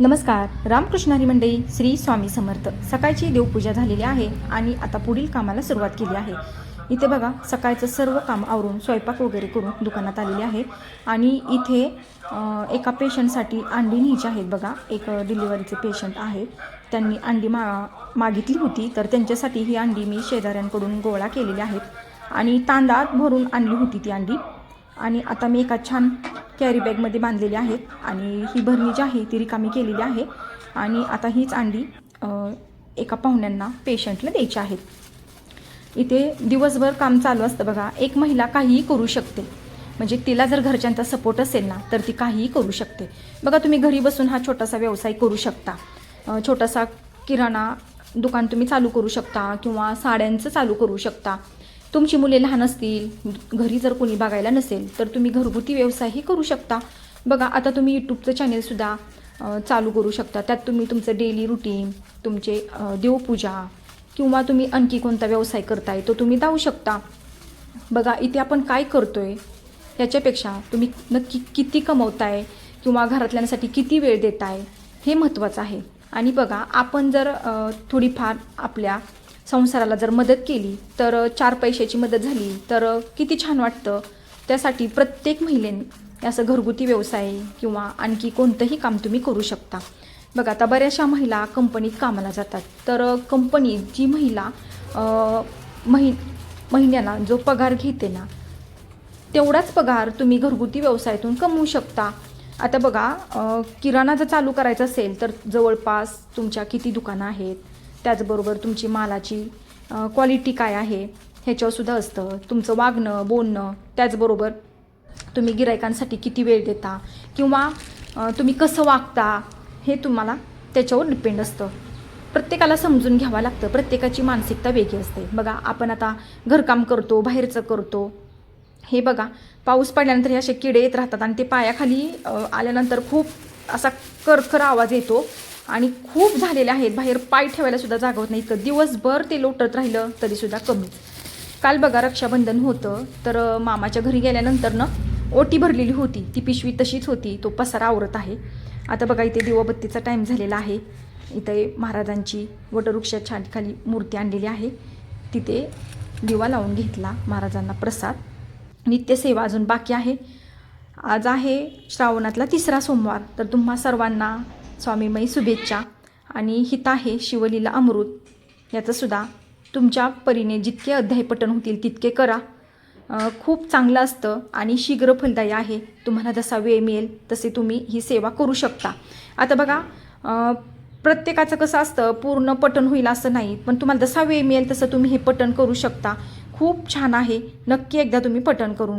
नमस्कार रामकृष्णारी मंडळी श्री स्वामी समर्थ. सकाळची देवपूजा झालेली आहे आणि आता पुढील कामाला सुरुवात केली आहे. इथे बघा सकाळचं सर्व काम आवरून स्वयंपाक वगैरे करून दुकानात आलेले आहे. आणि इथे एका पेशंटसाठी अंडी न्यायची आहेत बघा. एक डिलिव्हरीचे पेशंट आहे. त्यांनी अंडी मा मागितली होती तर त्यांच्यासाठी ही अंडी मी शेजाऱ्यांकडून गोळा केलेली आहेत. आणि तांदळात भरून आणली होती ती अंडी. आणि आता मी एका छान कॅरी बॅगमध्ये बांधलेली आहेत आणि ही भरणी जी आहे ती रिकामी केलेली आहे. आणि आता हीच अंडी एका पाहुण्यांना पेशंटला द्यायची आहेत. इथे दिवसभर काम चालू असतं बघा. एक महिला काहीही करू शकते. म्हणजे तिला जर घरच्यांचा सपोर्ट असेल ना तर ती काहीही करू शकते. बघा तुम्ही घरी बसून हा छोटासा व्यवसाय करू शकता. छोटासा किराणा दुकान तुम्ही चालू करू शकता किंवा साड्यांचं चालू करू शकता. तुमची मुले लहान असतील घरी जर कोणी बघायला नसेल तर तुम्ही घरगुती व्यवसायही करू शकता. बघा आता तुम्ही यूट्यूबचं चॅनेलसुद्धा चालू करू शकता. त्यात तुम्ही तुमचं डेली रुटीन तुमचे देवपूजा किंवा तुम्ही आणखी कोणता व्यवसाय करताय तो तुम्ही जाऊ शकता. बघा इथे आपण काय करतोय याच्यापेक्षा तुम्ही नक्की किती कमवताय किंवा घरातल्यांसाठी किती वेळ देताय हे महत्त्वाचं आहे. आणि बघा आपण जर थोडीफार आपल्या संसाराला जर मदत केली तर चार पैशाची मदत झाली तर किती छान वाटतं. त्यासाठी प्रत्येक महिलेने असं घरगुती व्यवसाय किंवा आणखी कोणतंही काम तुम्ही करू शकता. बघा आता बऱ्याचशा महिला कंपनीत कामाला जातात. तर कंपनीत जी महिला महि महिन्याला जो पगार घेते ना तेवढाच पगार तुम्ही घरगुती व्यवसायातून कमवू शकता. आता बघा किराणा जर चालू करायचा असेल तर जवळपास तुमच्या किती दुकानं आहेत? त्याचबरोबर तुमची मालाची क्वालिटी काय आहे ह्याच्यावर सुद्धा असतं. तुमचं वागणं बोलणं त्याचबरोबर तुम्ही गिरायकांसाठी किती वेळ देता किंवा तुम्ही कसं वागता हे तुम्हाला त्याच्यावर डिपेंड असतं. प्रत्येकाला समजून घ्यावं लागतं. प्रत्येकाची मानसिकता वेगळी असते. बघा आपण आता घरकाम करतो बाहेरचं करतो. हे बघा पाऊस पडल्यानंतर हे असे किडे येत राहतात आणि ते पायाखाली आल्यानंतर खूप असा करखर आवाज येतो. आणि खूप झालेले आहेत. बाहेर पाय ठेवायला सुद्धा जागा होत नाही. इतकं दिवसभर ते लोटत राहिलं तरीसुद्धा कमी. काल बघा रक्षाबंधन होतं तर मामाच्या घरी गेल्यानंतर ना ओटी भरलेली होती. ती पिशवी तशीच होती. तो पसारा आवरत आहे. आता बघा इथे दिवाबत्तीचा टाईम झालेला आहे. इथे महाराजांची वटवृक्षाच्या छान खाली मूर्ती आणलेली आहे. तिथे दिवा लावून घेतला महाराजांना प्रसाद. नित्यसेवा अजून बाकी आहे. आज आहे श्रावणातला तिसरा सोमवार. तर तुम्हा सर्वांना स्वामीमयी शुभेच्छा आणि हित आहे शिवलीला अमृत याचंसुद्धा तुमच्या परीने जितके अध्याय होतील तितके करा. खूप चांगलं असतं आणि शीघ्र फलदायी आहे. तुम्हाला जसा वेळ मिळेल तसे तुम्ही ही सेवा करू शकता. आता बघा प्रत्येकाचं कसं असतं पूर्ण पठण होईल असं नाही पण तुम्हाला जसा वेळ मिळेल तसं तुम्ही हे पठण करू शकता. खूप छान आहे. नक्की एकदा तुम्ही पठण करून